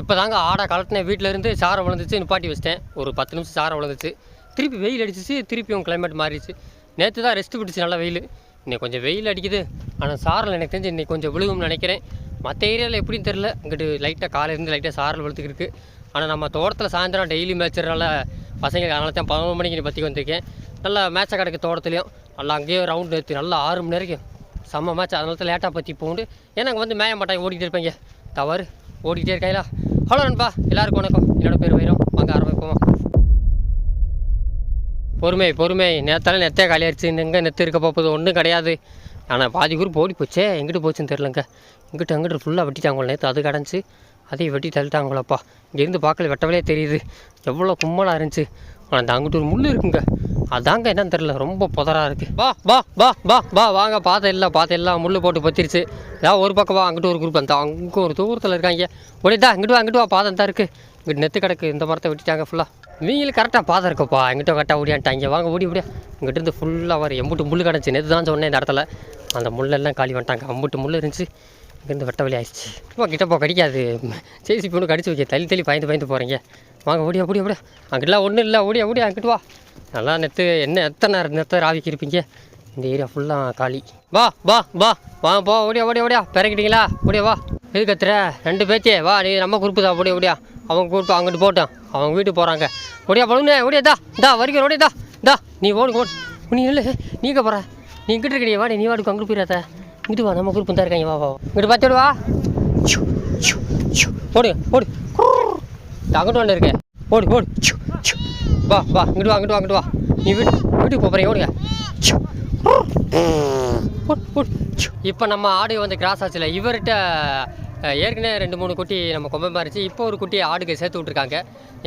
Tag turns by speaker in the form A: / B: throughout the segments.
A: இப்போ தாங்க ஆடை கலட்டினேன் வீட்டில் இருந்து சாரை விழுந்துச்சு நிப்பாட்டி வச்சிட்டேன். ஒரு பத்து நிமிஷம் சாரை விழுந்துச்சு திருப்பி வெயில் அடிச்சிச்சு திருப்பியும் கிளைமேட் மாறிடுச்சு. நேற்று தான் ரெஸ்ட் விட்டுச்சு நல்லா வெயில். இன்னைக்கு கொஞ்சம் வெயில் அடிக்குது. ஆனால் சாரில் எனக்கு தெரிஞ்சு இன்னைக்கு கொஞ்சம் விழுகும்னு நினைக்கிறேன். மற்ற ஏரியாவில் எப்படின்னு தெரில இங்கிட்டு லைட்டாக காலையிலேருந்து லைட்டாக சாரல் விழுத்துக்கு இருக்குது ஆனால் நம்ம தோட்டத்தில் சாயந்தரம் டெய்லி மேட்சுறனால பசங்களுக்கு அதனால தான் பதினொன்று மணிக்கு பற்றி வந்திருக்கேன். நல்லா மேட்சை கிடக்கு தோட்டத்துலையும். நல்லா அங்கேயே ரவுண்ட் எடுத்து நல்லா ஆறு மணி வரைக்கும். செம்ம மேட்ச் அதனால தான் லேட்டாக பற்றி போண்டு ஏன்னா அங்கே வந்து மேய மாட்டாங்க ஓடிக்கிட்டு இருப்பேங்க. தவறு. ஓடிக்கிட்டே இருக்காங்களா ஹலோ நண்பா எல்லாருக்கும் வணக்கம். என்னோட பேர் வைரம். வாங்க ஆரம்பிப்போம் பொறுமை பொறுமை. நேத்தால நெத்தே காலியாயிருச்சு எங்கே நெத்து இருக்க போகுது? ஒன்றும் கிடையாது. ஆனால் பாதி குரூப் ஓடி போச்சே. எங்கிட்டு போச்சுன்னு தெரிலங்க இங்கிட்டு அங்கிட்டு ஃபுல்லாக வெட்டிட்டாங்களோ நேற்று அது கிடந்துச்சு அதையும் வெட்டி தள்ளிட்டாங்களப்பா இங்கேருந்து பார்க்கல வெட்டவலே தெரியுது. எவ்வளோ கும்மலாக இருந்துச்சு. அந்த அங்கிட்டு ஒரு முள் இருக்குங்க. அதாங்க என்னன்னு தெரில ரொம்ப புதராக இருக்குது வா வா வா வா வா வாங்க பார்த்த இல்லை பார்த்த எல்லாம் முள் போட்டு பத்திருச்சு. ஏதாவது ஒரு பக்கம் வா அங்கிட்டு ஒரு குரூப் அந்த அங்கே ஒரு தூரத்தில் இருக்காங்க. ஒடிதா இங்கிட்டு வா அங்கிட்டு வா பாதம் தான் இருக்குது இங்கிட்டு நெத்து கிடக்கு இந்த மரத்தை வெட்டிட்டாங்க ஃபுல்லாக நீங்களும் கரெக்டாக பாதம் இருக்குப்பா. எங்கிட்ட கரெக்டாக ஓடியான்ட்டாங்க வாங்க ஓடி ஓடியா இங்கிட்ட இருந்து ஃபுல்லாக வர எம்புட்டு முள் கிடச்சி நெத்து தான் சொன்னேன் இந்த இடத்துல. அந்த முள்ளெல்லாம் காலி வந்துட்டாங்க. அம்புட்டு முள் இருந்துச்சு. இங்கேருந்து வெட்ட வழி ஆயிடுச்சு. இப்போ கிட்ட போ கடிக்காது. சேசி பொண்ணு கடிச்சு வைக்க தள்ளி தள்ளி பயந்து பயந்து போகிறீங்க வாங்க ஓடியா ஓடியா ஓடியா. அங்கிட்டலாம் ஒன்றும் இல்லை ஓடியா ஓடியா அங்கிட்டு வா. நல்லா நெத்து என்ன எத்தனை நேரம் நெத்த ராவிக்கு இருப்பீங்க? இந்த ஏரியா ஃபுல்லாக காலி. வா வா வா. வா போ ஓடியா ஓடியா ஓடியா. பிறக்கிட்டீங்களா ஓடியா வா. எது கத்துற? ரெண்டு பேச்சே வா. நீ நம்ம குரூப்பு தான். ஓடியா ஓடியா. அவங்க குரூப் அங்கிட்டு போட்டோம் அவங்க வீட்டுக்கு போகிறாங்க ஓடியா பழுனே ஓடியா தா தா வரைக்கும் ஓடியா தா தா. நீ ஓடு ஓடு. நீ இல்லை நீங்க போகிற நீ இங்கிட்டு இருக்கிறீங்க வாடி நீ வாடுக்கு அங்கிட்டு போயிடாத இங்கிட்டு வா நம்ம குரூப் தான் இருக்காங்க வா வா இங்கிட்டு பார்த்து வா. ஓடு ஓடு. அங்கிட்டு ஒன்று இருக்கேன் ஓடு ஓடு. வா வா இங்கிட்டு வா இங்கிட்டு வா இங்கிட்டு வா. நீ வீட்டு வீட்டுக்கு போகிறீங்க ஓடுங்க. இப்போ நம்ம ஆடு வந்து கிராஸ் ஆச்சுல. இவர்கிட்ட ஏற்கனவே ரெண்டு மூணு குட்டி நம்ம கொம்பன் மாறிச்சு இப்போ ஒரு குட்டி ஆடுக்கு சேர்த்து விட்ருக்காங்க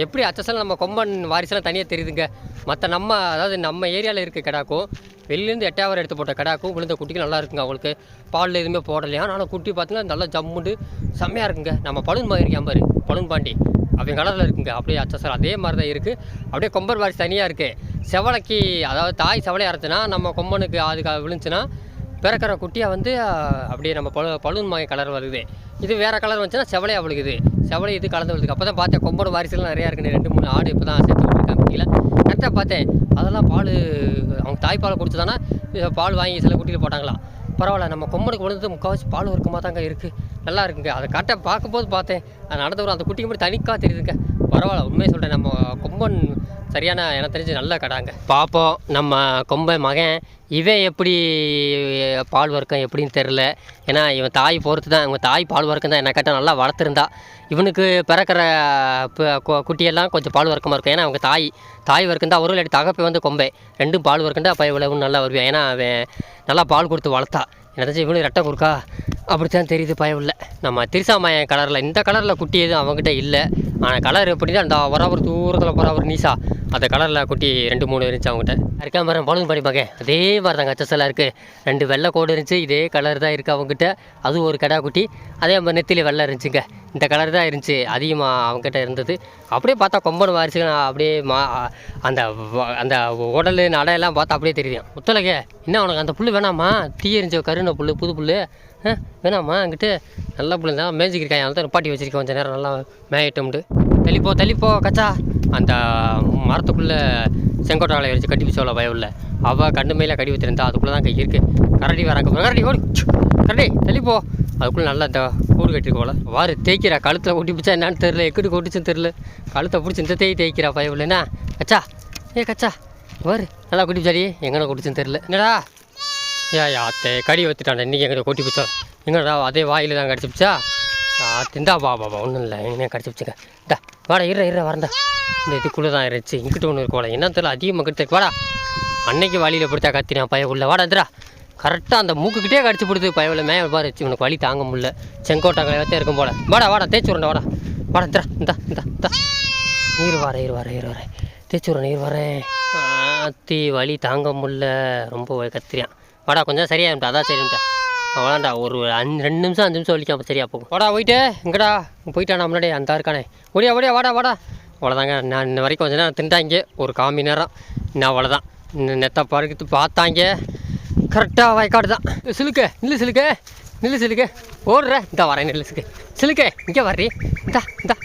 A: எப்படி அச்சசல் நம்ம கொம்பன் வாரிசெல்லாம் தனியாக தெரியுதுங்க? மற்ற நம்ம அதாவது நம்ம ஏரியாவில் இருக்க கிடாக்கும் வெளிலேருந்து எட்டாவது எடுத்து போட்ட கிடாக்கும் விழுந்த குட்டிக்கு நல்லா இருக்குங்க அவங்களுக்கு பாலில் எதுவுமே போடலையா? ஆனால் குட்டி பார்த்தீங்கன்னா நல்லா ஜம்முண்டு செம்மையாக இருக்குங்க. நம்ம பழுன் மாதிரி இருக்கான் பாரு? பழுன் பாண்டி. அவங்க கலரில் இருக்குங்க. அப்படியே அச்சசல் அதே மாதிரி தான் இருக்குது அப்படியே கொம்பன் வாரிசு தனியாக இருக்குது செவலைக்கு அதாவது தாய் செவலை அறுத்துனா நம்ம கொம்பனுக்கு அதுக்கு விழுந்துச்சுன்னா பிறக்கிற குட்டியாக வந்து அப்படியே நம்ம பழு பழுன் மாய கலர் வருது. இது வேறு கலர் வந்துச்சுன்னா செவலையாக விழுகுது. செவலை இது கலந்து விழுது. அப்போ தான் பார்த்தேன் கொம்போட வாரிசுலாம் நிறையா இருக்குன்னு ரெண்டு மூணு ஆடு இப்போ தான் சேர்த்து விட்டுருக்காங்க கீழே. கரெக்டாக பார்த்தேன் அதெல்லாம் பால் அவங்க தாய்ப்பால் கொடுத்து பால் வாங்கி சில குட்டியில் போட்டாங்களாம் பரவாயில்ல நம்ம கொம்பனுக்கு விழுந்தது முக்கால்வாசி பால் ஒருக்கமாக தாங்க இருக்குது நல்லா இருக்குங்க. அதை கரெக்டாக பார்க்கும்போது பார்த்தேன். அது நடந்தவரும் அந்த குட்டிக்கு மட்டும் தனிக்காக தெரியுதுங்க. பரவாயில்ல உண்மையை சொல்கிறேன் நம்ம கொம்பன் சரியான எனக்கு தெரிஞ்சு நல்ல கடாங்க. பார்ப்போம் நம்ம கொம்பை மகன் இவன் எப்படி பால் வர்க்கம் எப்படின்னு தெரில ஏன்னா இவன் தாய் பொறுத்து தான் இவன் தாய் பால் வர்க்கம் தான் என்ன கேட்டால் நல்லா வளர்த்துருந்தா. இவனுக்கு பிறக்கிற குட்டியெல்லாம் கொஞ்சம் பால் வர்க்கமாக இருக்கும். ஏன்னா அவங்க தாய் தாய் வர்க்கம் தான் ஒரு இல்லாட்டி தகப்பை வந்து கொம்பை. ரெண்டும் பால் வர்க்கண்டா அப்போ இவ்வளவு நல்லா வருவேன் ஏன்னா அவன் நல்லா பால் கொடுத்து வளர்த்தா. எனக்கு தெரிஞ்சு இவனுக்கு ரெட்டை கொடுக்கா அப்படித்தான் தெரியுது பயமில்லை நம்ம திருசாமாயன் கலரில் இந்த கலரில் குட்டி எதுவும் அவங்ககிட்ட இல்லை. ஆனால் கலர் எப்படின்னா அந்த வர தூரத்தில் பராபர் நீசா. அந்த கலரில் குட்டி ரெண்டு மூணு இருந்துச்சு அவங்ககிட்ட இருக்கா மரம் பழம் பண்ணி பார்க்கேன் அதே மாதிரி தாங்க அச்சசலாக இருக்குது ரெண்டு வெள்ளை கோடு இருந்துச்சு இதே கலர் தான் இருக்குது அவங்ககிட்ட அது ஒரு கடா குட்டி. அதே மாதிரி நெத்திலி வெள்ளை இருந்துச்சுங்க. இந்த கலர் தான் இருந்துச்சு அதிகமாக அவங்ககிட்ட இருந்தது. அப்படியே பார்த்தா கொம்பன் வாரிசுங்க அப்படியே மா அந்த அந்த உடல் நடையெல்லாம் பார்த்தா அப்படியே தெரியும். முத்தலகே என்ன உனக்கு? அந்த புல் வேணாமா? தீ எரிஞ்ச கருணை புல் புது புல் வேணாம்மா அங்கிட்டு நல்ல பிள்ளை தான். மேய்ச்சிக்கிருக்காங்க தான் பாட்டி வச்சிருக்கேன். கொஞ்சம் நேரம் நல்லா மேயிட்டோம்ட்டு. தள்ளிப்போ தள்ளிப்போ கச்சா. அந்த மரத்துக்குள்ளே செங்கோட்டாலை வச்சு கட்டி வச்சோல பயம் அவள் கண்டு மேலே கடி வச்சிருந்தா அதுக்குள்ளே தான் கை இருக்குது கரடி வராங்க கரடி ஓடி. கரடி தள்ளிப்போ அதுக்குள்ளே நல்லா இந்த கூடு கட்டிருக்கோல வாரு தேய்க்கிறா. கழுத்தில் ஒட்டி பிடிச்சா என்னான்னு தெரில எக்கடி கொட்டிச்சுன்னு தெரில கழுத்தை பிடிச்சி இந்த தேய் தேய்க்கிறா பயவில்லைண்ணா கச்சா. ஏ கச்சா. வாரு நல்லா குட்டி பிச்சாடி எங்கன கொட்டிச்சுன்னு தெரில என்னடா? ஏயா அத்தை கடி வத்துட்டான் இன்றைக்கி எங்கிட்ட கொட்டி பிடிச்சோம் எங்கடா அதே வாயில் தான் கடிச்சு பிடிச்சா? திண்டா பா பாபா ஒன்றும் இல்லை. என்ன கடிச்சு பிடிச்சிக்க. டா வாடா இற இற வரண்டா இந்த இதுக்குள்ளே தான் இருந்துச்சு. இங்கிட்ட ஒன்று இருக்கோட என்ன தெரியல அதிகமாக கிட்ட வாடா. அன்னைக்கு வழியில் பிடிச்சா கத்தினா பய உள்ள. வாடா இந்திரா கரெக்டாக அந்த மூக்குக்கிட்டே கடிச்சு பிடித்து பயவில் மேலே பாரு இவனுக்கு வலி தாங்க முடியல. செங்கோட்டாங்களை வத்தே இருக்கும் போல. வாடா வாடா தேய்ச்சி விடண்டா வாடா. வாடா இந்திரா இந்தா இந்தா இந்தா. நீர் வரேன் இரு வரேன் இரு வரேன் தேய்ச்சி விட்றேன் நீர் வரேன் ஆத்தி வலி தாங்க முடியல. ரொம்ப கத்திரியான். வாடா கொஞ்சம் சரியாயிட்டா அதான் சரிட்டா அவ்வளோண்டா ஒரு அஞ்சு ரெண்டு நிமிஷம் அஞ்சு நிமிஷம் வலிக்கும் அப்போ சரியா போகும். வாடா போயிட்டு இங்கடா. போயிட்டானா முன்னாடி அந்த இருக்கானே. ஓடியா ஓடியா வாடா வாடா. அவ்வளோதாங்க நான் இன்ன வரைக்கும் கொஞ்ச நேரம் திண்டாங்க. ஒரு காமி நேரம். இன்னும் அவ்வளோதான் இன்னும் நெத்த பறக்கிட்டு பார்த்தாங்க. கரெக்டாக வயக்காடு தான். சிலுக்கு நில்லு சிலுக்கு. நில்லு சிலுக்கு. ஓடுற. இந்த வரேன் நில்லு சிலுக்கு. சிலுக்கு இங்கே வர்றி. இந்தா இந்தா.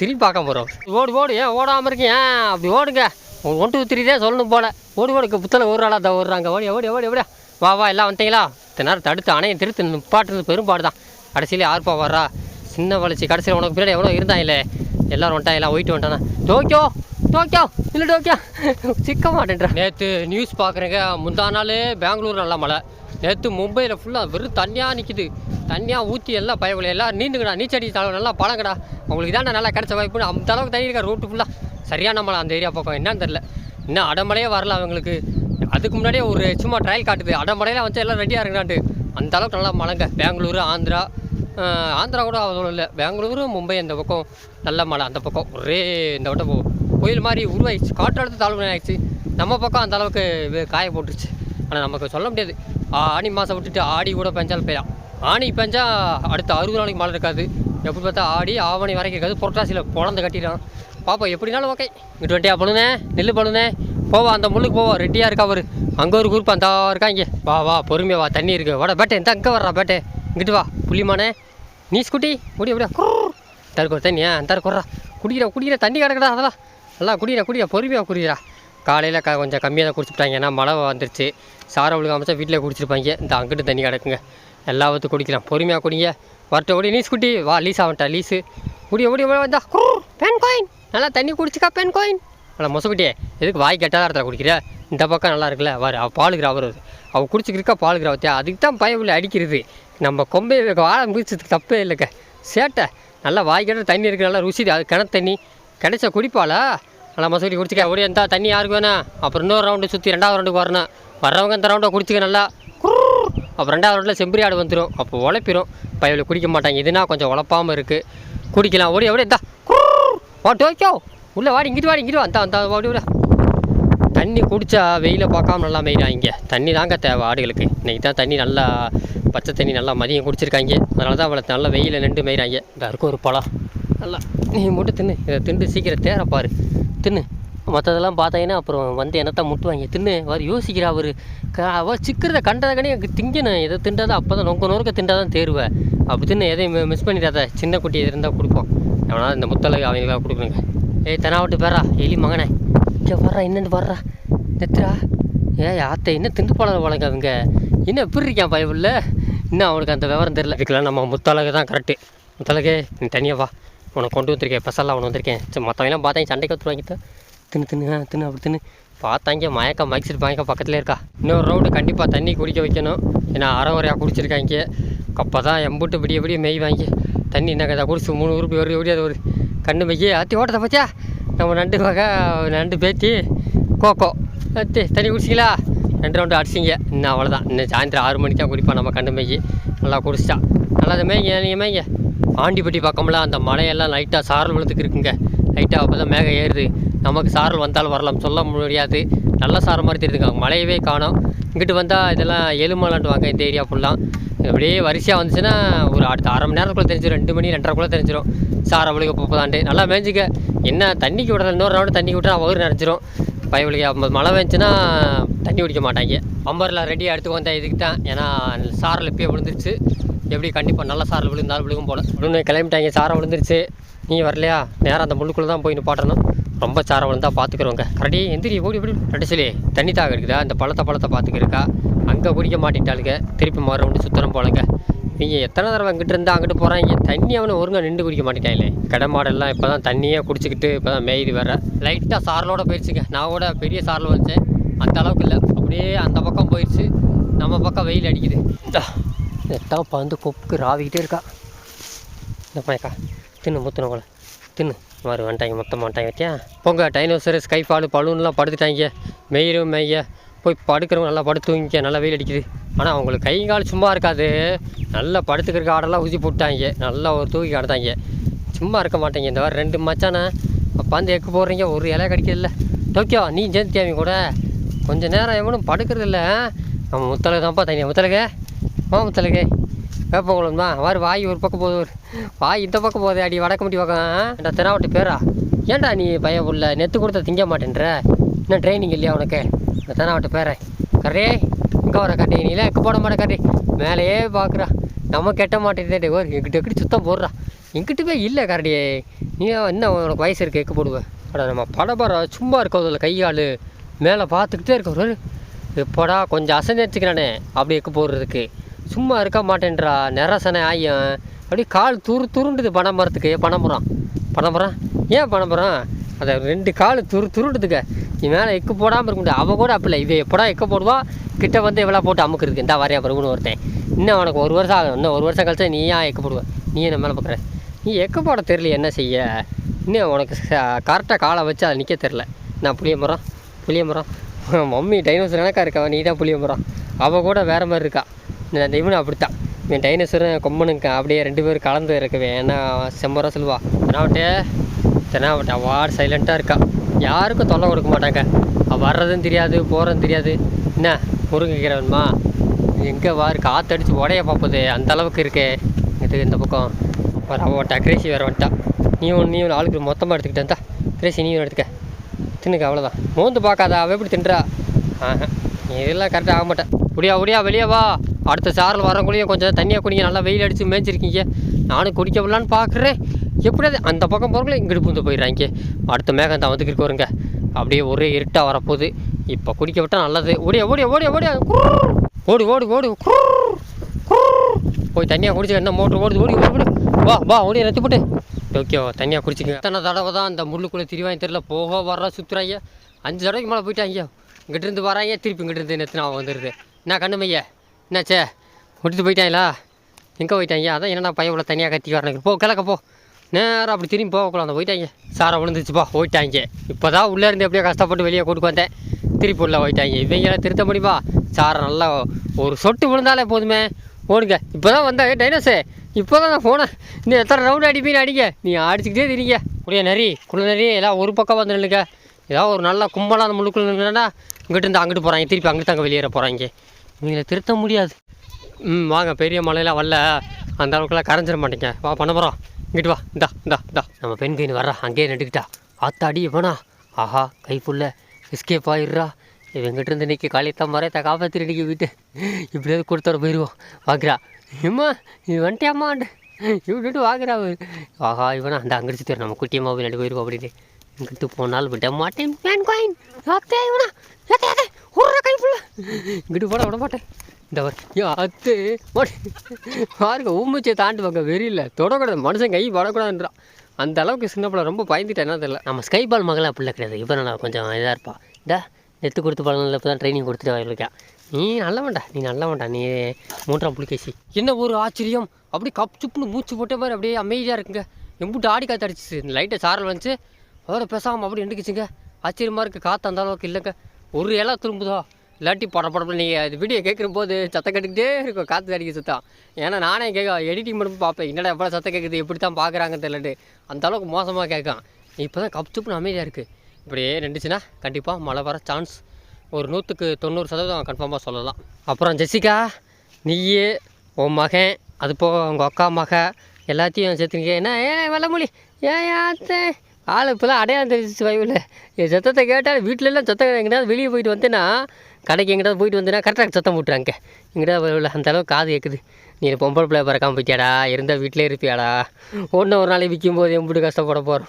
A: திரும்பி பார்க்க போகிறோம் ஓடு ஓடு. ஏன் ஓடாமல் இருக்கேன் ஏன் அப்படி ஓடுங்க? ஒன் டூ த்ரீ தான் சொல்லணும் போல. ஓடி ஓடி புத்தல ஒரு ஆளாக தான் ஓடுறாங்க. ஓடி ஓடி ஓடி ஓடி வா வா எல்லாம் வந்தீங்களா இத்தனை நேரம் தடுத்து அணையை திருத்து நிப்பாட்டுறது பெரும்பாடு தான் கடைசியிலே யாருப்பா வர்றா. சின்ன வளர்ச்சி. கடைசியில் உனக்கு பின்னாடி எவ்வளோ இருந்தாங்களே? எல்லோரும் வந்துட்டாங்க எல்லாம் ஒயிட்டு வந்துட்டானா. டோக்கியோ டோக்கியோ இல்லை டோக்கியோ. சிக்க மாட்டேன்றா. நேற்று நியூஸ் பார்க்குறேங்க முந்தா நாள் பெங்களூர் நல்ல மழை. நேற்று மும்பையில் ஃபுல்லாக வெறும் தண்ணியாக நிற்கிது தண்ணியாக ஊற்றி எல்லாம் பயவில்லை எல்லாம் நீந்துக்கடா நீச்சடி தலைவர் நல்லா பழங்கடா. உங்களுக்கு தான் நல்லா கிடச்ச வாய்ப்புன்னு அந்த அளவுக்கு தண்ணி இருக்கா? ரோட்டு ஃபுல்லாக சரியான மழை அந்த ஏரியா பக்கம் என்னன்னு தெரில இன்னும் அடமழையே வரல அவங்களுக்கு. அதுக்கு முன்னாடியே ஒரு சும்மா ட்ரையல் காட்டுது அடமழையில வந்து எல்லாம் ரெடியாக இருக்கான்ட்டு அந்த அளவுக்கு நல்லா மழைங்க. பெங்களூரு ஆந்திரா ஆந்திரா கூட அவ்வளோ இல்லை. பெங்களூரு மும்பை அந்த பக்கம் நல்ல மழை அந்த பக்கம். ஒரே இந்த வட்டம் புயல் மாதிரி உருவாயிடுச்சு. காற்றழுத்த தாழ்வு ஆயிடுச்சு. நம்ம பக்கம் அந்த அளவுக்கு காய போட்டுருச்சு. ஆனால் நமக்கு சொல்ல முடியாது. ஆனி மாதம் விட்டுட்டு ஆடி கூட பெஞ்சாலும் பெய்யலாம் ஆனி பெஞ்சால் அடுத்த அறுபது நாளைக்கு மழை இருக்காது. எப்படி பார்த்தா ஆடி ஆவணி வரைக்கும் இருக்காது. புரட்டாசியில் பிறந்து கட்டிடலாம் பாப்போம் எப்படினாலும் ஓகே இங்கிட்டு வண்டியா பழுனே நெல் பழுனே போவா அந்த முள்ளுக்கு போவோம் ரெட்டியாக இருக்கா ஒரு அங்கே ஒரு குரூப் அந்த இருக்கா இங்கே. வா வா பொறுமையா வா தண்ணி இருக்கு. வாடா பேட்டே இந்த அங்கே வர்றா பேட்டே. இங்கிட்டு வா புள்ளிமானே நீ ஸ்கூட்டி ஓடி அப்படியா தருக்கு தண்ணியா அந்த குறா குடிக்கிற குடிக்கிற தண்ணி கிடக்குடா அதெல்லாம். நல்லா குடிக்கிற குடிக்கிற பொறுமையாக குடிக்கிறா காலையில் க கொஞ்சம் கம்மியாக தான் குடிச்சுட்டாங்க. ஏன்னா மழை வந்துருச்சு. சாரை ஒழுங்கு அமைச்சா வீட்டில் குடிச்சிருப்பாங்க. இந்த அங்கிட்டு தண்ணி கிடக்குங்க. எல்லாத்துக்கும் குடிக்கலாம். பொறுமையாக குடிங்க. வரட்ட ஓடி நீஸ் குட்டி வா லீஸ் ஆகட்டா லீஸு. குடி ஓடி வந்தா பென் காயின் நல்லா தண்ணி குடிச்சுக்கா பெண் கோயின் நல்லா மொசக்குட்டியே எதுக்கு வாய் கெட்டாத இடத்துல குடிக்கிற இந்த பக்கம் நல்லா இருக்குல்ல வாரு அவள் பாலுகிற அவர். அவள் குடிச்சிக்கிருக்கா பாலுகிற அவத்தியா? அதுக்கு தான் பயவில் அடிக்கிறது. நம்ம கொம்பை வாழை முடிச்சதுக்கு தப்பே இல்லைக்க சேட்டை. நல்லா வாய் கெட்ட தண்ணி இருக்குது நல்லா ருசி அது கிணத்து தண்ணி. கிடைச்சா குடிப்பாளா? நல்லா மசூரி குடிச்சிக்க ஓடி இருந்தா தண்ணி யாருக்கு வேணும்? அப்புறம் இன்னொரு ரவுண்டு சுற்றி ரெண்டாவது ரவுண்டுக்கு வரணும். வர்றவங்க இந்த ரவுண்டை குடிச்சிக்க நல்லா. அப்புறம் ரெண்டாவது ரவுண்டில் செம்பரி ஆடு வந்துடும் அப்போ உழைப்பிடும் பயவில் குடிக்க மாட்டாங்க. இதுனா கொஞ்சம் உழப்பாமல் இருக்குது குடிக்கலாம். ஓடி ஓடி இந்தா. வா டோக்கியோ உள்ளே வாடி இங்கிட்டு வாடி இங்கிட்டு வா. அந்த அந்த விட தண்ணி குடித்தா வெயில பார்க்காம நல்லா மெயினாக இங்கே. தண்ணி தாங்க தேவை ஆடுகளுக்கு. இன்னைக்கு தான் தண்ணி நல்லா பச்சை தண்ணி நல்லா மதியம் குடிச்சிருக்காங்க. அதனால தான் அவளை நல்லா வெயில நின்று மெயிறாங்க. இருக்கும் ஒரு பழம். நல்லா நீ மட்டும் தின்னு. இதை திண்டு சீக்கிரம் தேர தின்னு. மற்றதெல்லாம் பார்த்தீங்கன்னா அப்புறம் வந்து என்னத்தான் முட்டுவாங்க. தின்னு. அவர் யோசிக்கிறா அவர். க அவ சிக்கிறத எனக்கு திங்கணும் எதை திண்டாதான் அப்போ தான் நொங்க நொறுக்க திண்டாதான் தேருவேன். அப்படி தின்னு எதையும் மிஸ் பண்ணிடாத. சின்ன குட்டி எது இருந்தால் கொடுப்போம். எவனா இந்த முத்தலை அவங்களுக்காக கொடுக்கணுங்க? ஏய் தெனாவட்டு பேரா எலி மகனே. இங்கே வர்றா என்னென்னு வர்றா. நெத்துரா. ஏ ஆத்தை என்ன திண்டு போல போலங்க அவங்க. என்ன எப்படி இருக்கான் பயபுள்ள? இன்னும் அவனுக்கு அந்த விவரம் தெரியல. இதுக்கெல்லாம் நம்ம முத்தலகு தான் கரெக்டு முத்தழகு நீ தனியாக வா. உனக்கு கொண்டு வந்திருக்கேன். ஸ்பெஷலாக அவனை வந்திருக்கேன். சரி மற்றவங்களாம் பார்த்தாங்க சண்டைக்கு வாங்கிட்டு தின்னு தின்னு தின்னு அப்படி தின்னு. பார்த்தாங்க மயக்கம் மைக்ஸிட் மயக்கம் பக்கத்தில் இருக்கா. இன்னொரு ரவுண்டு கண்டிப்பாக தண்ணி குடிக்க வைக்கணும். ஏன்னா அரை குறையாக குடிச்சிருக்காங்க அப்போ தான் எம்புட்டு விடிய விடிய மேய்வாங்க. தண்ணி என்ன கதை? குடிச்சு மூணு உருப்பி ஒரு எப்படி அது ஒரு கண்ணு மைக்கி ஆத்தி ஓட்டத்தை பச்சா நம்ம நண்டு வகை நண்டு பேத்தி கோக்கோ. அத்தி தண்ணி குடிச்சிங்களா ரெண்டு ரவுண்டு அடிச்சிங்க. இன்னும் அவ்வளோதான் இன்னும் சாயந்தரம் ஆறு மணிக்கு தான் குடிப்பான் நம்ம கண்டு மைக்கி நல்லா குடிச்சிட்டா. நல்லா அதை மேய்ங்க நீங்கள் மேய்ங்க. ஆண்டிப்பட்டி பக்கம்லாம் அந்த மலையெல்லாம் லைட்டாக சாரல் விழுந்துக்கு இருக்குங்க. லைட்டாக அப்போ தான் மேகம் ஏறுது. நமக்கு சாரல் வந்தாலும் வரலாம். சொல்ல முடியாது. நல்ல சாரல் மாதிரி தெரியுதுங்க. மழையவே காணும். இங்கிட்டு வந்தால் இதெல்லாம் எலுமலான்ட்டு வாங்க. இந்த ஏரியா ஃபுல்லாக அப்படியே வரிசையாக வந்துச்சுன்னா ஒரு அடுத்த அரை மணி நேரத்துக்குள்ளே தெரிஞ்சிடும் ரெண்டு மணி ரெண்டரைக்குள்ளே தெரிஞ்சிடும் சாரை அவளுக்கு போதாண்டு நல்லா மேய்ஞ்சிக்க. என்ன தண்ணிக்கு விடுறது இன்னொரு ரவுண்டு தண்ணி விட்டா வயிறு நினச்சிரும் பயவலிக்கு ஐம்பது மழை வந்துச்சுன்னா தண்ணி குடிக்க மாட்டாங்க. அம்பரில் ரெடியாக எடுத்து வந்தேன் இதுக்கு தான் ஏன்னா சாரில் இப்பயே விழுந்துருச்சு. எப்படி கண்டிப்பாக நல்ல சாரில் விழுந்தாலும் விழுகும் போல். விழுந்து கிளம்பிட்டாங்க. சாரம் விழுந்துருச்சு. நீ வரலையா? நேரம் அந்த முள்ளுக்குள்ளே தான் போய் பாட்டணும் ரொம்ப சாரம் விழுந்தா பார்த்துக்கிறோங்க கரெக்டி எந்திரி ஓடி எப்படி ரெண்டு சொல்லி தண்ணி தாக இருக்குதா? அந்த பழத்தை பழத்தை பார்த்துக்கிருக்கா அங்கே குடிக்க மாட்டேன்ட்டாளுங்க. திருப்பி மறுபடியும் சுத்தரம் போலங்க. நீங்கள் எத்தனை தடவை அங்கிட்டு இருந்தால் அங்கிட்டு போகிறாங்க தண்ணி அவனை ஒருங்க நின்று குடிக்க மாட்டேங்காங்களே கடை மாடெல்லாம் இப்போ தான் தண்ணியே குடிச்சிக்கிட்டு இப்போ தான் மேயுது வேறு. லைட்டாக சாரலோட போயிடுச்சுங்க நான் கூட பெரிய சாரல் வந்துச்சேன் அந்த அளவுக்கு இல்லை. அப்படியே அந்த பக்கம் போயிடுச்சு நம்ம பக்கம் வெயில் அடிக்குது. எத்தான் நெத்தான் இப்போ வந்து ராவிக்கிட்டே இருக்கா. இந்த மயக்கா தின்னு முத்துன போல. தின்னு. மாதிரி வந்துட்டாங்க. மொத்தமாக வந்துட்டாங்க. வச்சியா போங்க டைனோசர் ஸ்கை பலூன்லாம் படுத்துட்டாங்க. மெயிரும் மெய்ய போய் படுக்கிறவங்க நல்லா படுத்து தூங்கிக்க நல்லா வெயில் அடிக்குது. ஆனால் அவங்களுக்கு கை கால் சும்மா இருக்காது. நல்லா படுத்துக்கிறக்க ஆடெல்லாம் ஊசி போட்டாங்க நல்லா ஒரு தூக்கி கிடந்தாங்க சும்மா இருக்க மாட்டேங்க. இந்த வாரம் ரெண்டு மச்சானே உட்காந்து எக்கு போடுறீங்க ஒரு இலை கிடைக்கல டோக்கியோ நீ சேர்ந்துட்டியாங்க கூட. கொஞ்சம் நேரம் எவனும் படுக்கிறது இல்லை. நம்ம முத்தலகு தான்ப்பா தனியாக முத்தலகு வா முத்தலகு வேப்பங்குளம் தான் வாரு வாய் ஒரு பக்கம் போகுது ஒரு. வாய் இந்த பக்கம் போகுது அடி வடக்க முட்டி பக்கம். ஏன்டா தெனாவட்டு பேரா? ஏன்டா நீ பயம் உள்ள? நெத்து கொடுத்த திங்க மாட்டேன்ற. இன்னும் ட்ரைனிங் இல்லையா உனக்கு? இந்த தெனாவட்டு பேரை கரே இங்கே வர கட்டி நீலாம் எக்கு போட மாட்டே கரடி மேலேயே பார்க்குறா நம்ம கெட்ட மாட்டேன் ஒரு எங்கிட்ட எக்கிட்டு சுத்தம் போடுறா? எங்கிட்ட போய் இல்லை கரடியே நீ என்ன உனக்கு வயசு இருக்கு? எக்க போடுவேன் அட நம்ம படபரம் சும்மா இருக்கதில்ல கையாள். மேலே பார்த்துக்கிட்டே இருக்கவர் எப்படா கொஞ்சம் அசைஞ்சு வச்சுக்கிறானே அப்படி எக்க போடுறதுக்கு. சும்மா இருக்க மாட்டேன்றா. நெரசனை ஆயும். அப்படியே கால் துரு துருண்டுது பனைமரத்துக்கு பனைமரம் பனைமரம் ஏன் பனைமரம் அதை ரெண்டு கால் துரு துருண்டுதுங்க நீ மேலே எக்கு போடாமல் இருக்க முடியாது. அவள் கூட அப்படி இல்லை. இவன் எப்படா எக்க போடுவா? கிட்ட வந்து இவ்வளோ போட்டு அமுக்குறதுக்கு இந்த வரையா பிறகுன்னு ஒருத்தன். இன்னும் உனக்கு ஒரு வருஷம் ஆகும் இன்னும் ஒரு வருஷம் கழிச்சா நீ ஏன் எக்க போடுவ? நீ என்ன மேலே பார்க்குற நீ எக்க போட தெரியல என்ன செய்ய? இன்னும் உனக்கு கரெக்டாக காலை வச்சு அதை நிற்க தெரில நான் புளிய மரம் புளிய மரம் மம்மி டைனோசர் கணக்காக இருக்கா? நீ தான் புளிய மரம் அவள் கூட வேறு மாதிரி இருக்கா. இந்த இவனு அப்படித்தான். இவன் டைனோசரும் கொம்மனுங்க அப்படியே ரெண்டு பேரும் கலந்து இருக்குவேன் ஏன்னா செம்மரம் சொல்லுவா. தெனாவட்டே தெனாவட்டே அவார்டு சைலண்ட்டாக இருக்கா. யாருக்கும் தொல்லை கொடுக்க மாட்டாங்க. அவள் வர்றதும் தெரியாது போகிறதும் தெரியாது. என்ன முருங்கைக்கிறவன்மா எங்கே வாரு காற்றடிச்சு உடைய பார்ப்பது அந்த அளவுக்கு இருக்கே. இது இந்த பக்கம். வர அவட்ட கிரேசி வேறு வந்துட்டா. நீ ஒன்று நீ ஒன்று ஆளுக்கு மொத்தமாக எடுத்துக்கிட்டே இருந்தா கிரேசி நீ ஒன்று எடுத்துக்க. தின்னுக்க அவ்வளோதான் மோந்து பார்க்காதா அவள் எப்படி தின்றா? ஆஹா இதெல்லாம் கரெக்டாக ஆக மாட்டேன் முடியா முடியா வெளியே வா. அடுத்த சாரில் வரக்குள்ளேயும் கொஞ்சம் தண்ணியாக குடிங்க. நல்லா வெயில் அடித்து மேய்ச்சிருக்கீங்க நானும் குடிக்க விடலான்னு பார்க்குறேன். எப்படியாவது அந்த பக்கம் போகிறக்குள்ள இங்கிட்டு பூந்து போயிடுறாங்க. அடுத்த மேகம் தான் வந்துக்கிட்டு வருங்க அப்படியே ஒரே இருட்டாக வரப்போகுது. இப்போ குடிக்க விட்டால் நல்லது. ஓடிய ஓடிய ஓடிய ஓடிய. ஓடு ஓடு ஓடு. போய் தனியாக குடிச்சு என்ன மோட்ரு ஓடுது? ஓடி ஓடி வா வா ஓடி நிறுத்தி போட்டு. ஓகே தனியாக குடிச்சிங்க எத்தனை தடவை தான் அந்த முள்ளுக்குள்ளே திரிவாங்க தெரியல. போக வர்ற சுற்றுறாங்க அஞ்சு தடவைக்கு மேலே போயிட்டாங்க. இங்கிட்டிருந்து வராங்க. திருப்பி இங்கிட்டு இருந்து நெத்தினா வந்துடுது என்ன கண்ணுமையே என்னாச்சே? முடித்து போயிட்டாங்களா? எங்கே போயிட்டாங்க? அதான் என்னடா பையன் உள்ள தனியாக கத்தி வரணும் போ கிழக்க போ. நேரம் அப்படி திரும்பி போகக்கூடாது அந்த போயிட்டாங்க. சாரை விழுந்துச்சுப்பா போயிட்டாங்க. இப்போ தான் உள்ளே இருந்து எப்படியோ கஷ்டப்பட்டு வெளியே கூட்டு வந்தேன். திருப்பி உள்ள போயிட்டாங்க. இவங்கள திருத்த முடியுமா? சாரை நல்லா ஒரு சொட்டு விழுந்தாலே போதுமே. ஓடுங்க. இப்போ தான் வந்தா டைனோஸு இப்போ தான் நான் போனேன். நீ எத்தனை ரவுண்டு அடிப்பீன்னு அடிங்க? நீ அடிச்சுக்கிட்டே திரிங்க. குடிய நரி குள்ள நரி எல்லாம் ஒரு பக்கம் வந்து நில்லுங்க. ஏதாவது ஒரு நல்ல கும்பலாக அந்த முழுக்குள்ள நின்றுனா இங்கிட்டு இருந்து அங்கிட்டு போகிறாங்க திருப்பி அங்கிட்டு தாங்க வெளியேற போகிறாங்க இவங்களை திருத்த முடியாது. ம் வாங்க. பெரிய மலையெல்லாம் வரல. அந்த அளவுக்குலாம் கரைஞ்சிட மாட்டேங்க. வா பண்ண போகிறோம் இங்கிட்டு வா. இந்தா இந்தா இந்தா. நம்ம பெண் கைன்னு வர்றா. அங்கேயே நட்டுக்கிட்டா ஆத்தாடி இவனா ஆஹா கை ஃபுல்ல எஸ்கேப் ஆயிடுறா இவங்கிட்ட இருந்து இன்னைக்கு காலையத்தான் மறையத்தை காப்பாற்றி இன்னைக்கு வீட்டு. இப்படியாவது கொடுத்தோட போயிடுவோம் வாக்குறா. இம்மா இது வந்துட்டியாம்மாண்டு இவன்ட்டு வாங்குறா ஆஹா இவனா. அந்த அங்கடிச்சு தரும் நம்ம குட்டியம்மா போய் நட்டு போயிடுவோம் அப்படின்னு. இங்கிட்டு போனால் விட மாட்டேன் பேன் காயின் இவனா. ஏத்தே ஏத்தே. கை ஃபுல்ல இங்கிட்டு போட விட மாட்டேன் இந்த அத்து. பாருங்க ஊமுச்சை தாண்டு வாங்க தொடக்கூடாது. மனுஷன் கை படக்கூடாதுன்றான் அந்த அளவுக்கு சின்ன பிள்ளை ரொம்ப பயந்துட்டேன் என்ன தெரியல. நம்ம ஸ்கை பால் மகளே அப்படிலாம் கிடையாது. இப்போ நான் கொஞ்சம் இதாக இருப்பா. இந்த நெத்து கொடுத்து பழனில் இப்போ தான் ட்ரைனிங் கொடுத்துட்டு வந்திருக்கேன் நீ நல்ல வேண்டா நீ நல்ல வேண்டா நீ மூன்றாம் புலிகேசி. என்ன ஒரு ஆச்சரியம்? அப்படி கப் சுப்புன்னு மூச்சு போட்ட மாதிரி அப்படியே அமைதியாக இருக்குங்க. எம்பிட்டு ஆடி காற்று அடிச்சிச்சு. இந்த லைட்டை சாரல் வந்துச்சு. அதோட பேசாமல் அப்படி எண்டுக்குச்சுங்க ஆச்சரியமாக இருக்குது காற்று அந்த அளவுக்கு இல்லைங்க. ஒரு இலை திரும்புதா? இல்லாட்டி பட படப்பட நீங்கள் அது வீடியோ கேட்குற போது சத்தம் கேட்டுக்கிட்டே இருக்கும் காற்று அடிக்க சத்தம். ஏன்னா நானே கேட்க எடிட்டிங் மட்டும் பார்ப்பேன். என்னடா எவ்வளோ சத்தம் கேட்குது எப்படி தான் பார்க்குறாங்கன்னு தெரியலட்டு அந்த அளவுக்கு மோசமாக கேட்கும் இப்போ தான் கப்சுப்புன்னு அமைதியாக இருக்குது இப்படியே நின்றுச்சுன்னா கண்டிப்பாக மழை வர சான்ஸ் ஒரு நூற்றுக்கு தொண்ணூறு சதவீதம் கன்ஃபார்மாக சொல்லலாம். அப்புறம் ஜெசிகா நீயே உன் மகன் அது போக உங்கள் அக்கா மக எல்லாத்தையும் சேர்த்துங்க என்ன ஏ வெள்ளமொழி ஏன் யாத்தே ஆள் இப்போலாம் அடையாளம் தெரிஞ்சிச்சு வயவில் என் சத்தத்தை கேட்டால் வீட்டிலலாம் சத்தம் எங்கேயாவது வெளியே போயிட்டு வந்தேன்னா கடைக்கு எங்கேயாவது போயிட்டு வந்தேன்னா கரெக்டாக சத்தம் போட்டுறாங்க. உள்ள அந்த அளவுக்கு காது கேட்குது நீ பொம்பளை பிள்ளை பறக்காமல் போயிட்டியாடா இருந்தால் வீட்டிலே இருப்பியாடா? ஒன்று ஒரு நாளைக்கு விற்கும் போது எம்பிட்டு கஷ்டப்பட போகிறோம்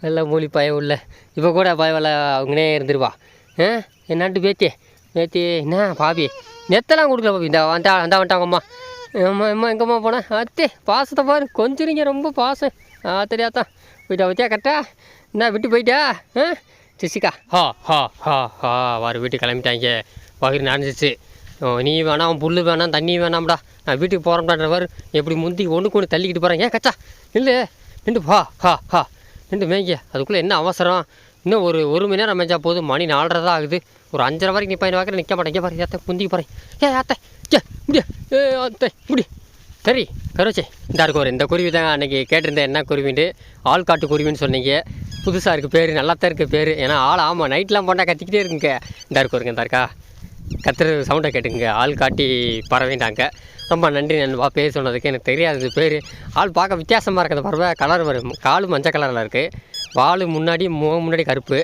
A: எல்லாம் மூலி பயம் உள்ள. இப்போ கூட பயவில் அவங்கனே இருந்துருவா. ஆ? என்னான்ட்டு பேத்தி? பேத்தி என்ன பாபி? நெத்தெல்லாம் கொடுக்கல பாபி. இந்த வந்தா வந்தா வந்துட்டாங்க அம்மா. அம்மா அம்மா எங்கம்மா போனேன் அத்தே பாசத்தை பாரு. கொஞ்சம் நீங்கள் ரொம்ப பாசம். ஆ தெரியாதான் போயிட்டா பத்தியா கரெக்டா? என்ன விட்டு போயிட்டா? ஆ? ஜெசிகா. ஹா ஹா ஹா ஹா வாரு வீட்டுக்கு கிளம்பிட்டாங்க பகிர் நடந்துச்சு ஓ, நீ வேணாம் புல் வேணாம் தண்ணி வேணாம்டா. நான் வீட்டுக்கு போகிறேன்டான்றவர் எப்படி முந்தி ஒன்றுக்கு ஒன்று தள்ளிக்கிட்டு போகிறேன் ஏன் கச்சா இல்லை நின்று ஹா ஹா ஹா. நின்று மேய்ங்க. அதுக்குள்ளே என்ன அவசரம்? இன்னும் ஒரு ஒரு மணி நேரம் மேய்ச்சா போதும். மணி நாலரை தான் ஆகுது. ஒரு அஞ்சரை வரைக்கும் நிற்பாயின் பார்க்குற நிற்க மாட்டேங்க பாரு ஏத்த முந்திக்கு போகிறேன் ஏ ஏத்த ஏ முடியா ஏ அத்தை முடி. சரி கரோச்சே இந்த இருக்கு ஒரு இந்த குருவி தான் அன்றைக்கி கேட்டிருந்தேன் என்ன குருவின்ட்டு. ஆள் காட்டு குருவின்னு சொன்னீங்க. புதுசாக இருக்குது பேர் நல்லா தான் இருக்குது பேர். ஏன்னா ஆள் ஆமாம் நைட்லாம் போனால் கத்திக்கிட்டே இருக்குங்க. இந்த இருக்கு வருங்க இந்த இருக்கா. கத்துற சவுண்டை கேட்டுங்க ஆள் காட்டி பறவைண்டாங்க ரொம்ப நன்றி நண்பா பேர் சொன்னதுக்கு. எனக்கு தெரியாது பேர். ஆள் பார்க்க வித்தியாசமாக இருக்குது பறவை கலர் வரும். காலு மஞ்சள் கலரில் இருக்குது வால் முன்னாடி முகம் முன்னாடி கருப்பு.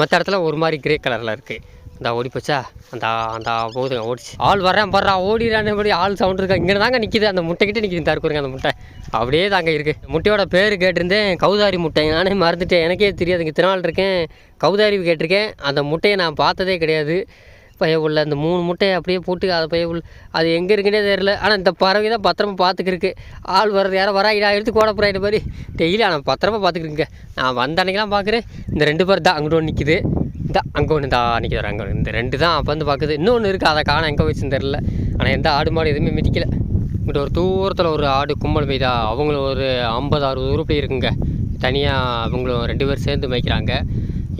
A: மற்ற இடத்துல ஒரு மாதிரி கிரே கலரில் இருக்குது இந்த ஓடி போச்சா? அந்த அந்த போகுதுங்க ஓடிச்சு. ஆள் வரேன் படுறா ஓடிறான்னு எப்படி ஆள் சவுண்ட் இருக்கா? இங்கே தாங்க நிற்கிது அந்த முட்டைக்கிட்ட நிற்கிது தருக்குறங்க அந்த முட்டை. அப்படியே தாங்க இருக்குது முட்டையோட பேர் கேட்டிருந்தேன் கௌதாரி முட்டை. நானே மறந்துட்டேன் எனக்கே தெரியாது இங்கே திருநாள் இருக்கேன். கௌதாரி கேட்டிருக்கேன் அந்த முட்டையை நான் பார்த்ததே கிடையாது. பைய உள்ள அந்த மூணு முட்டையை அப்படியே போட்டு அதை பயவுள்ள அது எங்கே இருக்குன்னே தெரியல. ஆனால் இந்த பறவை தான் பத்திரமா பார்த்துக்கிருக்கு. ஆள் வர்றது யாரோ வராயிடா எடுத்து கோட போகிறாயிட்ட மாதிரி. டெய்லி ஆனால் பத்திரமா பார்த்துக்கிருங்க நான் வந்த அன்னைக்கெல்லாம் பார்க்குறேன் இந்த ரெண்டு பேர் தான் அங்கிட்ட ஒன்று நிற்கிது இந்த அங்கே ஒன்று தான் நிற்கிது அங்கே ஒன்று இந்த ரெண்டு தான் அப்போ வந்து பார்க்குது இன்னொன்று இருக்குது அதை காண எங்கே வச்சுன்னு தெரில ஆனால் எந்த ஆடு மாடு எதுவுமே மிதிக்கல. இங்கிட்ட ஒரு தூரத்தில் ஒரு ஆடு கும்பல் மெய்தா. அவங்களும் ஒரு ஐம்பது அறுபது உருப்படி இருக்குங்க. தனியாக அவங்களும் ரெண்டு பேர் சேர்ந்து மேய்க்கிறாங்க.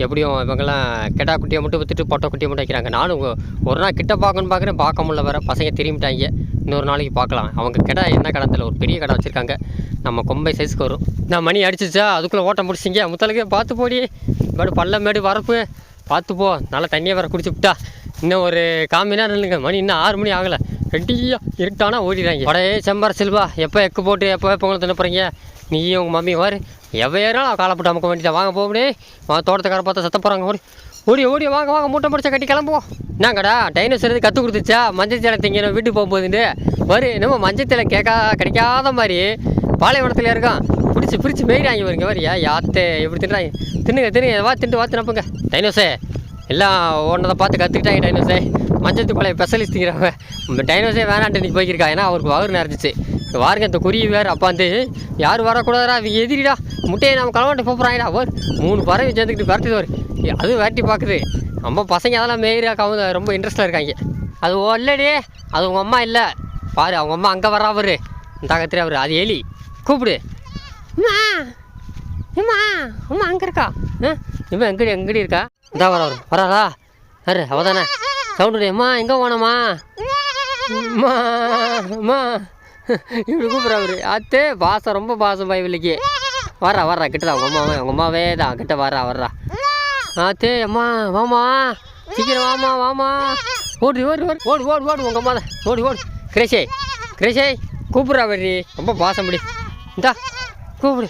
A: எப்படியும் இவங்கெல்லாம் கெட்டா குட்டியை மட்டும் விற்றுட்டு பொட்டை குட்டியை மட்டும் வைக்கிறாங்க. நானும் ஒரு நாள் கிட்ட பார்க்கணும்னு பார்க்குறேன். பார்க்க முடியல வேறு பசங்க திரும்பிட்டாங்க. இன்னொரு நாளைக்கு பார்க்கலாம். அவங்க கடை என்ன கடை ஒரு பெரிய கடை வச்சுருக்காங்க. நம்ம கொம்பை சைஸ்க்கு வரும். நான் மணி அடிச்சிச்சா? அதுக்குள்ளே ஓட்டம் முடிச்சிங்க முத்தலுக்கு பார்த்து போடி. மேடு பள்ளம் மேடு வரப்பு. பார்த்து போ நல்லா தண்ணியை வர குடிச்சு இன்னும் ஒரு காமி நேரம் இல்லைங்க மணி இன்னும் ஆறு மணி ஆகலை. ரெட்டியா இருட்டானா ஓடிடுறாங்க உடையே செம்பார் செல்வா எப்போ எக்கு போட்டு எப்போ பொங்கல் தின்ன போகிறீங்க நீயும் உங்கள் மம்மி வாரு. எவையாரும் காலப்பட்டு அமுக்க வேண்டியதான் வாங்க போகணே வா தோட்டத்துக்கார பார்த்தா சத்த போகிறாங்க ஓடி ஓடி ஓடி வாங்க வாங்க மூட்டை முடிச்சா கட்டி கிளம்புவோம். என்னங்கடா டைனோசர் எது கற்றுக் கொடுத்துச்சா? மஞ்சள் தலை திங்கணும் வீட்டுக்கு போகும்போதுண்டு. வரு என்னமோ மஞ்சள் தலை கேட்கா கிடைக்காத மாதிரி. பாலைவனத்தில் இருக்கான். பிடிச்சி பிடிச்சி மெயிறாங்க வருங்க வரியா? யாத்தே எப்படி தின்றாங்க தின்னுங்க தின்னுங்க வா தின்ட்டு வா தினப்புங்க டைனோஸே எல்லாம் ஒன்றதை பார்த்து கற்றுக்கிட்டாங்க டைனோஸே மஞ்சத்து பாளைய ஸ்பெஷலிஸ்ட்டுங்கிறவங்க டைனோஸே வேணான்ட்டு இன்றைக்கி போய்க்கிருக்கா. ஏன்னா அவருக்கு வகுறு நிறைஞ்சிச்சு. வாருங்க இந்த குருவி வேறு அப்பா வந்து யாரும் வரக்கூடாதா அவங்க எதிரிடா. முட்டையை நம்ம களவாண்டு போகிறாங்கடா ஒரு மூணு பறவை சேர்ந்துக்கிட்டு விரட்டுது ஒரு அது வேட்டி பார்க்குது. நம்ம பசங்க அதெல்லாம் மேயிரா கவுந்த ரொம்ப இன்ட்ரெஸ்ட்டாக இருக்காங்க. அது ஒல்லடி அது உங்கள் அம்மா இல்லை. பாரு அவங்க அம்மா அங்கே வர்றா அவரு. இந்த அவர். அது எலி. கூப்பிடு. அம்மா அம்மா அம்மா அங்கே இருக்கா? ஆ இவன் எங்கடி எங்கடி இருக்கா? இதா வர வரும் வராதா அரு அவ தானே சவுண்டு அம்மா எங்கே போனம்மா? அம்மா அம்மா. இப்படி கூப்பிட்றா அவரு. அத்தே பாசம் ரொம்ப பாசம் பயவில்லைக்கு வர்றா வர்றா கிட்டதா உங்கள் அம்மாவே உங்கள் அம்மாவே தான். கிட்ட வர்றா வர்றா ஆத்தே அம்மா வாமா சீக்கிரம் வாமா வாமா ஓடி ஓடி ஓடி. ஓடு ஓடு ஓடு. உங்கள் அம்மா தான். ஓடி ஓடு. கிரேஷே கிரேஷே கூப்பிட்றா வரி ரொம்ப பாசம் முடி இந்தா. கூப்பிடு.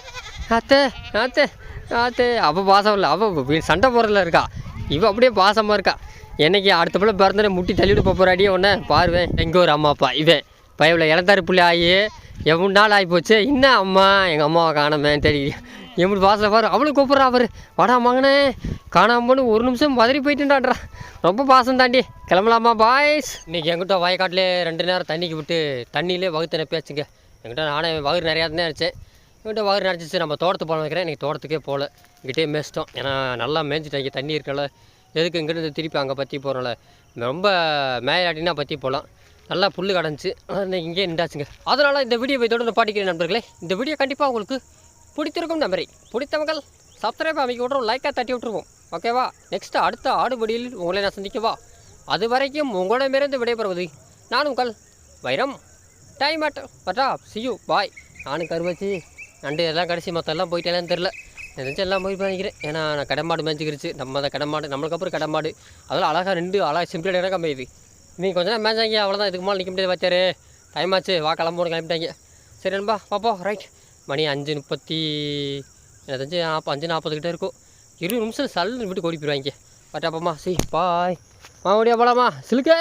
A: அத்தே அத்தே அத்தே அவள் பாசம் இல்லை. அவள் சண்டை போடுறதுல இருக்கா. இவள் அப்படியே பாசமாக இருக்கா. என்னைக்கு அடுத்த பிள்ளை பிறந்தனே முட்டி தள்ளிவிட்டு போகிறாடியே ஒன்று பாருவேன் எங்கே ஒரு அம்மா அப்பா இவன். பயவில் இளந்தாரி பிள்ளை ஆகி எவ்வளோ நாள் ஆகி போச்சு? என்ன அம்மா? எங்கள் அம்மாவை காணமே தெரியும் எப்படி வாசலை பாரு. அவளும் கூப்பிட்றா அவர். வாடா மகனே. காணாமன்னு ஒரு நிமிஷம் மதுரை போயிட்டுண்டான்றா ரொம்ப பாசம் தாண்டி. கிளம்பலாமா பாய்ஸ் இன்றைக்கி எங்கிட்ட வயக்காட்டிலே ரெண்டு நேரம் தண்ணிக்கு விட்டு தண்ணியிலே வகுத்து நினைப்பியாச்சுங்க எங்கிட்ட நானே வகுறு நிறையா தான் இருந்துச்சு என்கிட்ட வகுறு நினச்சிச்சு நம்ம தோட்டத்து போன வைக்கிறேன் இன்றைக்கி தோட்டத்துக்கே போகல. இங்கிட்டே மேய்ச்சிட்டோம். ஏன்னா நல்லா மேய்ஞ்சிட்டாங்க தண்ணி இருக்கல எதுக்கு இங்கிருந்து திருப்பி அங்கே பற்றி போகிறோம்ல ரொம்ப மேயாட்டினா பற்றி போகலாம். நல்லா புல் கடைஞ்சி இன்னைக்கு இங்கே நின்றாச்சுங்க. அதனால் இந்த வீடியோவை தொடர்ந்து பாட்டிக்கிறேன் நண்பர்களே. இந்த வீடியோ கண்டிப்பாக உங்களுக்கு பிடித்திருக்கும் நம்பரை பிடித்தவங்கள் சப்ஸ்கிரைப் அமைக்க விட்ருவோம் லைக்காக தட்டி விட்ருவோம் ஓகேவா நெக்ஸ்ட் அடுத்த ஆடுபடியில் உங்களை நான் சந்திக்கவா அது வரைக்கும் உங்களிடமிருந்து விடைபெறுவது நான் உங்கள் வைரம். டைம் அட் பட்டா சியூ பாய் நானும் கருவச்சி. நண்டு எல்லாம் கடைசி மொத்தம் எல்லாம் போயிட்டேன்னு தெரில. நினச்சி எல்லாம் போய் நினைக்கிறேன் ஏன்னா நான் கடமாடு மேய்ச்சிக்கிருச்சு. நம்ம அதை கடமாடு நம்மளுக்கு அப்புறம் கடமாடு அதெல்லாம் அழகாக ரெண்டு அழகாக சிம்பிளாக இடம் மேயுது நீங்கள் கொஞ்ச நேரம் மேய்ச்சாங்க அவ்வளோதான் இதுக்கு மேலே நிற்க முடியாது வச்சாரு. டைம் ஆச்சு. வா கிளம்போன்னு கிளம்பிட்டாங்க. சரி நண்பா பார்ப்போம் ரைட் மணி அஞ்சு முப்பத்தி எனக்கு தெரிஞ்சு நாற்பது அஞ்சு நாற்பது இருக்கும். இருபது நிமிஷம் சல்லுன்னு விட்டு ஓடி போயிடுவாங்க. பட்டாப்பம்மா சரி பாய் மாடியா போலாமா? சிலுக்கே!